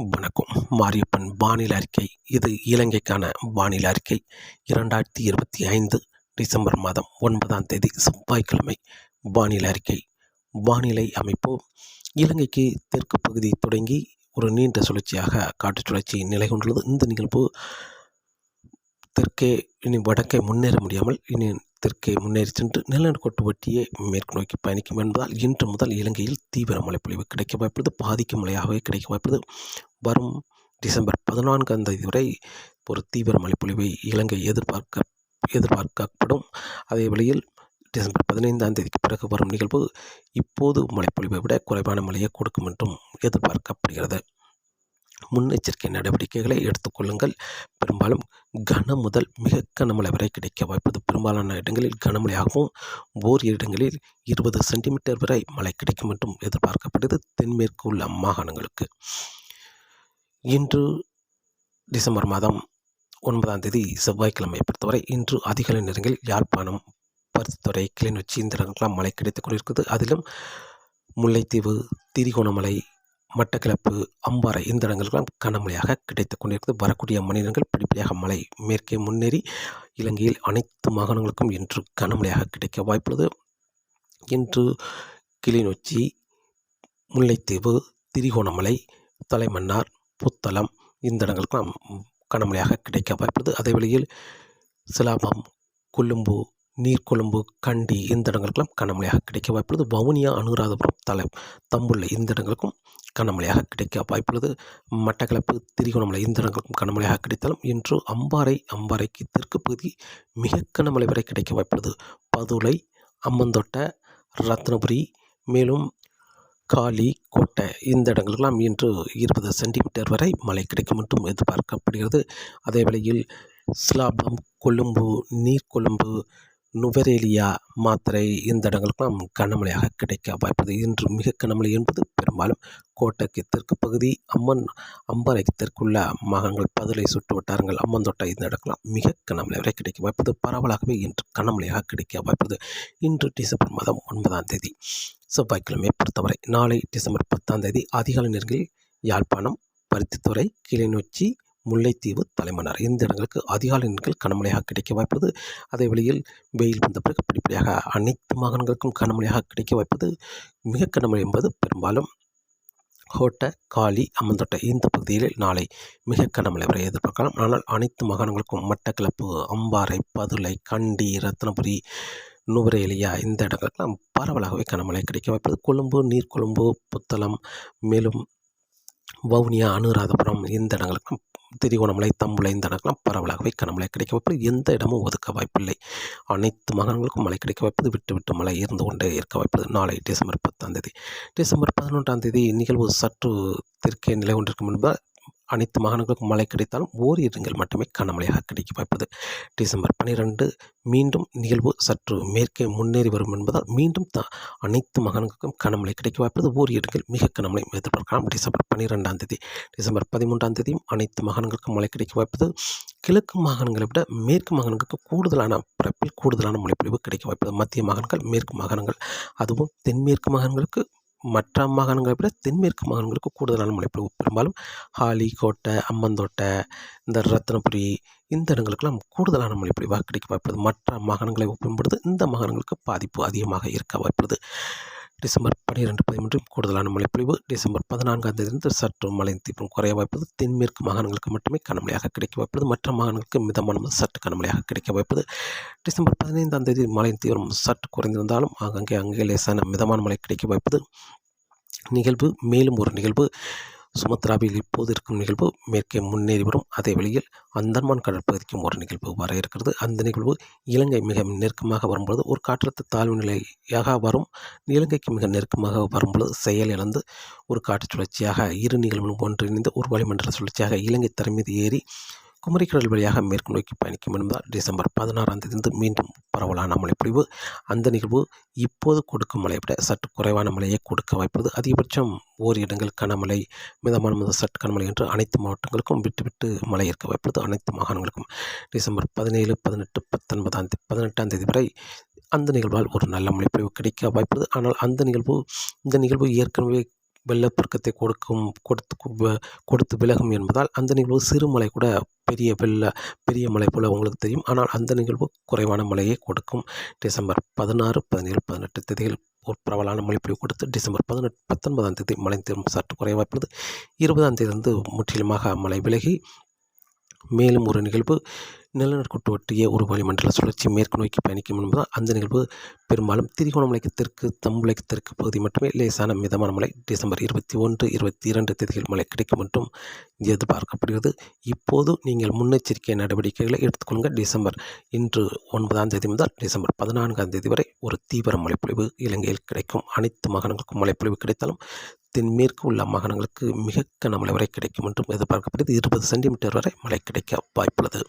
வணக்கம். மாரியப்பன் வானிலை அறிக்கை. இது இலங்கைக்கான வானிலை அறிக்கை. இரண்டாயிரத்தி இருபத்தி ஐந்து டிசம்பர் மாதம் ஒன்பதாம் தேதி செவ்வாய்க்கிழமை வானிலை அறிக்கை. வானிலை அமைப்பு. இலங்கைக்கு தெற்கு பகுதி தொடங்கி ஒரு நீண்ட சுழற்சியாக காற்று சுழற்சி நிலை கொண்டுள்ளது இந்த நிகழ்வு தெற்கே இனி வடக்கே முன்னேற முடியாமல் இனி தெற்கே முன்னேறி சென்று நிலநடுக்கோட்டு வட்டியே மேற்கு நோக்கி பயணிக்கும் என்பதால் இன்று முதல் இலங்கையில் தீவிர மழைப்பொழிவு கிடைக்க வாய்ப்புள்ளது. பாதிக்கும் மழையாகவே கிடைக்க வாய்ப்புள்ளது. வரும் டிசம்பர் பதினான்காம் தேதி வரை ஒரு தீவிர மழைப்பொழிவை இலங்கை எதிர்பார்க்க எதிர்பார்க்கப்படும். அதே வழியில் டிசம்பர் பதினைந்தாம் தேதிக்கு பிறகு வரும் நிகழ்வு இப்போது மழைப்பொழிவை விட குறைவான மழையை கொடுக்கும் என்றும் எதிர்பார்க்கப்படுகிறது. முன்னெச்சரிக்கை நடவடிக்கைகளை எடுத்துக்கொள்ளுங்கள் பெரும்பாலும் கன முதல் மிக கனமழை வரை கிடைக்க வாய்ப்பது பெரும்பாலான இடங்களில் கனமழையாகவும் ஓரிரு இடங்களில் இருபது சென்டிமீட்டர் வரை மழை கிடைக்கும் என்றும் எதிர்பார்க்கப்படுது. தென்மேற்கு உள்ள மாகாணங்களுக்கு இன்று டிசம்பர் மாதம் ஒன்பதாம் தேதி செவ்வாய்க்கிழமை பொறுத்தவரை இன்று அதிகாலை நேரங்களில் யாழ்ப்பாணம் பருத்தித்துறை கிளிநொச்சி இந்த இடங்களுக்கெல்லாம் மழை கிடைத்துக் கொண்டிருக்கிறது. அதிலும் முல்லைத்தீவு திரிகோணமலை மட்டக்களப்பு அம்பாறை இந்த இடங்களுக்கெல்லாம் கனமழையாக கிடைத்து கொண்டிருக்கிறது. வரக்கூடிய மனிதர்கள் படிப்படியாக மழை மேற்கே முன்னேறி இலங்கையில் அனைத்து மாகாணங்களுக்கும் இன்று கனமழையாக கிடைக்க வாய்ப்புள்ளது. இன்று கிளிநொச்சி முல்லைத்தீவு திரிகோணமலை தலைமன்னார் புத்தளம் இந்த இடங்களுக்கெல்லாம் கனமழையாக கிடைக்க வாய்ப்புள்ளது. அதே வேளையில் சிலாபம் கொழும்பு நீர்கொழும்பு கண்டி இந்த இடங்களுக்கெல்லாம் கனமழையாக கிடைக்க வாய்ப்புள்ளது. வவுனியா அனுராதபுரம் தலை தம்புள்ள இந்த இடங்களுக்கும் கனமழையாக கிடைக்க வாய்ப்புள்ளது. மட்டக்களப்பு திரிகோணமலை இந்த இடங்களுக்கும் கனமழையாக கிடைத்தாலும் இன்று அம்பாறை அம்பாறைக்கு தெற்கு பகுதி மிக கனமழை வரை கிடைக்க வாய்ப்புள்ளது. பதுளை அம்மந்தோட்டை ரத்னபுரி மேலும் காலி கோட்டை இந்த இடங்களுக்கெல்லாம் இன்று இருபது சென்டிமீட்டர் வரை மழை கிடைக்கும் என்றும் எதிர்பார்க்கப்படுகிறது. அதே வேளையில் சிலாபம் கொழும்பு நீர்கொழும்பு நுவரேலியா மாத்திரை இந்த இடங்களுக்கெல்லாம் கனமழையாக கிடைக்க வாய்ப்பது. இன்று மிக கனமழை என்பது பெரும்பாலும் கோட்டைக்கு தெற்கு பகுதி அம்மன் அம்பாறைக்கு தெற்குள்ள மாகாணங்கள் பதிலை சுற்று வட்டாரங்கள் அம்மன் தொட்டை இந்த இடங்களாம் மிக கனமழை வரை கிடைக்க வாய்ப்பது. பரவலாகவே இன்று கனமழையாக கிடைக்க வாய்ப்பது. இன்று டிசம்பர் மாதம் ஒன்பதாம் தேதி செவ்வாய்க்கிழமை பொறுத்தவரை நாளை டிசம்பர் பத்தாம் தேதி அதிகாலை நேரங்களில் யாழ்ப்பாணம் பருத்தித்துறை கிளிநொச்சி முல்லைத்தீவு தலைமன்னார். இந்த இடங்களுக்கு அதிகாலை நேரங்கள் கனமழையாக கிடைக்க வாய்ப்பது அதே வழியில் வெயில் வந்த பிறகு படிப்படியாக அனைத்து மாகாணங்களுக்கும் கனமழையாக கிடைக்க வாய்ப்பது மிக கனமழை என்பது பெரும்பாலும் ஹோட்டை காலி அம்மந்தோட்டை இந்த பகுதியில் நாளை மிக கனமழை வரை எதிர்பார்க்கலாம். ஆனால் அனைத்து மாகாணங்களுக்கும் மட்டக்களப்பு அம்பாறை பதுளை கண்டி ரத்னபுரி நுவரேலியா இந்த இடங்களுக்கெல்லாம் பரவலாகவே கனமழை கிடைக்க வாய்ப்பது. கொழும்பு நீர்கொழும்பு புத்தளம் மேலும் வவுனியா அனுராதபுரம் இந்த இடங்களுக்கும் திரிகோணமலை தம்புளை இந்த இடங்கள்லாம் பரவலாகவே கனமழை கிடைக்க வாய்ப்பு எந்த இடமும் ஒதுக்க வாய்ப்பில்லை. அனைத்து மாகாணங்களுக்கும் மழை கிடைக்க வாய்ப்பது விட்டு விட்டு மழை இருந்து கொண்டே இருக்க வாய்ப்பது நாளை டிசம்பர் பத்தாம் தேதி. டிசம்பர் பதினொன்றாம் தேதி நிகழ்வு சற்று தெற்கே நிலை கொண்டிருக்கும் என்பதால் அனைத்து மாகாணங்களுக்கும் மழை கிடைத்தாலும் ஓர் இடங்கள் மட்டுமே கனமழையாக கிடைக்க வாய்ப்பது. டிசம்பர் பனிரெண்டு மீண்டும் நிகழ்வு சற்று மேற்கே முன்னேறி வரும் என்பதால் மீண்டும் த அனைத்து மாகாணங்களுக்கும் கனமழை கிடைக்க வாய்ப்பது ஓர் இடங்கள் மிக கனமழை எதிர்பார்க்கலாம். டிசம்பர் பன்னிரெண்டாம் தேதி டிசம்பர் பதிமூன்றாம் தேதியும் அனைத்து மாகாணங்களுக்கும் மழை கிடைக்க வாய்ப்பது கிழக்கு மாகாணங்களை விட மேற்கு மாகாணங்களுக்கு கூடுதலான பிறப்பில் கூடுதலான மழைப்பொழிவு கிடைக்க வாய்ப்பது மத்திய மாகாணங்கள் மேற்கு மாகாணங்கள் அதுவும் தென்மேற்கு மாகாணங்களுக்கு மற்ற மாகாணங்களை விட தென்மேற்கு மாகாணங்களுக்கு கூடுதலான மழைப்பொழிவு பெரும்பாலும் ஹாலி கோட்டை அம்மந்தோட்டை இந்த ரத்னபுரி இந்த இடங்களுக்கெல்லாம் கூடுதலான மழைப்பொழிவாக கிடைக்க வாய்ப்புள்ளது. மற்ற மாகாணங்களை ஒப்பிடும்பொழுது இந்த மாகாணங்களுக்கு பாதிப்பு அதிகமாக இருக்க வாய்ப்புள்ளது. டிசம்பர் பனிரெண்டு பதிமூன்றும் கூடுதலான மழைப்பொழிவு. டிசம்பர் பதினான்காம் தேதியிலிருந்து சற்று மழையின் தீவிரம் குறைய வாய்ப்பது. தென்மேற்கு மாகாணங்களுக்கு மட்டுமே கனமழையாக கிடைக்க வாய்ப்பது. மற்ற மாகாணங்களுக்கு மிதமான சற்று கனமழையாக கிடைக்க வாய்ப்பது. டிசம்பர் பதினைந்தாம் தேதி மழையின் தீவிரம் சற்று குறைந்திருந்தாலும் அங்கங்கே அங்கே லேசான மிதமான மழை கிடைக்க வாய்ப்பது. நிகழ்வு மேலும் ஒரு நிகழ்வு. சுமத்ராவில் இப்போது இருக்கும் நிகழ்வு மேற்கே முன்னேறி வரும். அதே வழியில் அந்தமான் கடற்பகுதிக்கும் ஒரு நிகழ்வு வர இருக்கிறது. அந்த நிகழ்வு இலங்கை மிக நெருக்கமாக வரும்பொழுது ஒரு காற்றழுத்த தாழ்வு நிலையாக வரும். இலங்கைக்கு மிக நெருக்கமாக வரும்பொழுது செயல் இழந்து ஒரு காற்று சுழற்சியாக இரு நிகழ்வுகளும் ஒன்றிணைந்து ஒரு வளிமண்டல சுழற்சியாக இலங்கை தரை மீது ஏறி குமரிக்கடல் வழியாக மேற்கு நோக்கி பயணிக்கும் என்பதால் டிசம்பர் பதினாறாம் தேதியிலிருந்து மீண்டும் பரவலான மழைப்பொழிவு. அந்த நிகழ்வு இப்போது கொடுக்கும் மழையை விட சற்று குறைவான மழையை கொடுக்க வாய்ப்பது அதிகபட்சம் ஓர் இடங்கள் கனமழை மிதமான முதல் சற்று கனமழை என்று அனைத்து மாவட்டங்களுக்கும் விட்டு விட்டு மழை இருக்க வாய்ப்பது அனைத்து மாகாணங்களுக்கும் டிசம்பர் பதினேழு பதினெட்டு பத்தொன்பதாம் தேதி பதினெட்டாம் தேதி வரை அந்த நிகழ்வால் ஒரு நல்ல மழைப்பொழிவு கிடைக்க வாய்ப்பது ஆனால் அந்த நிகழ்வு இந்த நிகழ்வு ஏற்கனவே வெள்ளப்பெருக்கத்தை கொடுக்கும் கொடுத்து கொடுத்து விலகும் என்பதால் அந்த நிகழ்வு சிறு மழை கூட பெரிய வெள்ள பெரிய மழை போல உங்களுக்கு தெரியும். ஆனால் அந்த நிகழ்வு குறைவான மழையை கொடுக்கும். டிசம்பர் பதினாறு பதினேழு பதினெட்டு தேதிகள் ஒரு பரவலான மழைப்பொழிவு கொடுத்து டிசம்பர் பதினெட்டு பத்தொன்பதாம் தேதி மழை திரும்ப சற்று குறைய இருபதாம் தேதி வந்து முற்றிலுமாக மழை விலகி மேலும் ஒரு நிகழ்வு நிலநடுக்கோட்டு ஒற்றிய ஒரு வளிமண்டல சுழற்சி மேற்கு நோக்கி பயணிக்கும் என்பதால் அந்த நிகழ்வு பெரும்பாலும் திரிகோணமலைக்கு தெற்கு தம்புலைக்கு தெற்கு பகுதி மட்டுமே லேசான மிதமான மழை டிசம்பர் இருபத்தி ஒன்று இருபத்தி இரண்டு தேதிகள் மழை கிடைக்கும் என்றும் எதிர்பார்க்கப்படுகிறது. இப்போது நீங்கள் முன்னெச்சரிக்கை நடவடிக்கைகளை எடுத்துக்கொள்ளுங்கள். டிசம்பர் இன்று ஒன்பதாம் தேதி முதல் டிசம்பர் பதினான்காம் தேதி வரை ஒரு தீவிர மழைப்பொழிவு இலங்கையில் கிடைக்கும். அனைத்து மாகாணங்களுக்கும் மழைப்பொழிவு கிடைத்தாலும் தென்மேற்கு உள்ள மாகாணங்களுக்கு மிக கனமழை வரை கிடைக்கும் என்றும் எதிர்பார்க்கப்படுகிறது. இருபது சென்டிமீட்டர் வரை மழை கிடைக்க வாய்ப்புள்ளது.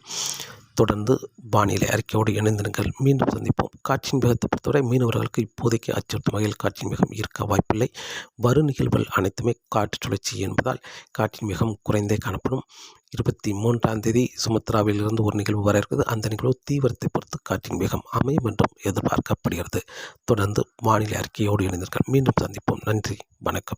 தொடர்ந்து வானிலை அறிக்கையோடு இணைந்திருங்கள். மீண்டும் சந்திப்போம். காற்றின் வேகத்தை பொறுத்தவரை மீனவர்களுக்கு இப்போதைக்கு அச்சுறுத்தும் வகையில் காற்றின் வேகம் இருக்க வாய்ப்பில்லை. வரும் நிகழ்வுகள் அனைத்துமே காற்று சுழற்சி என்பதால் காற்றின் வேகம் குறைந்தே காணப்படும். இருபத்தி மூன்றாம் தேதி சுமத்ராவிலிருந்து ஒரு நிகழ்வு வர இருக்குது அந்த நிகழ்வு தீவிரத்தை பொறுத்து காற்றின் வேகம் அமையும் என்றும் எதிர்பார்க்கப்படுகிறது. தொடர்ந்து வானிலை அறிக்கையோடு இணைந்திருங்கள். மீண்டும் சந்திப்போம். நன்றி. வணக்கம்.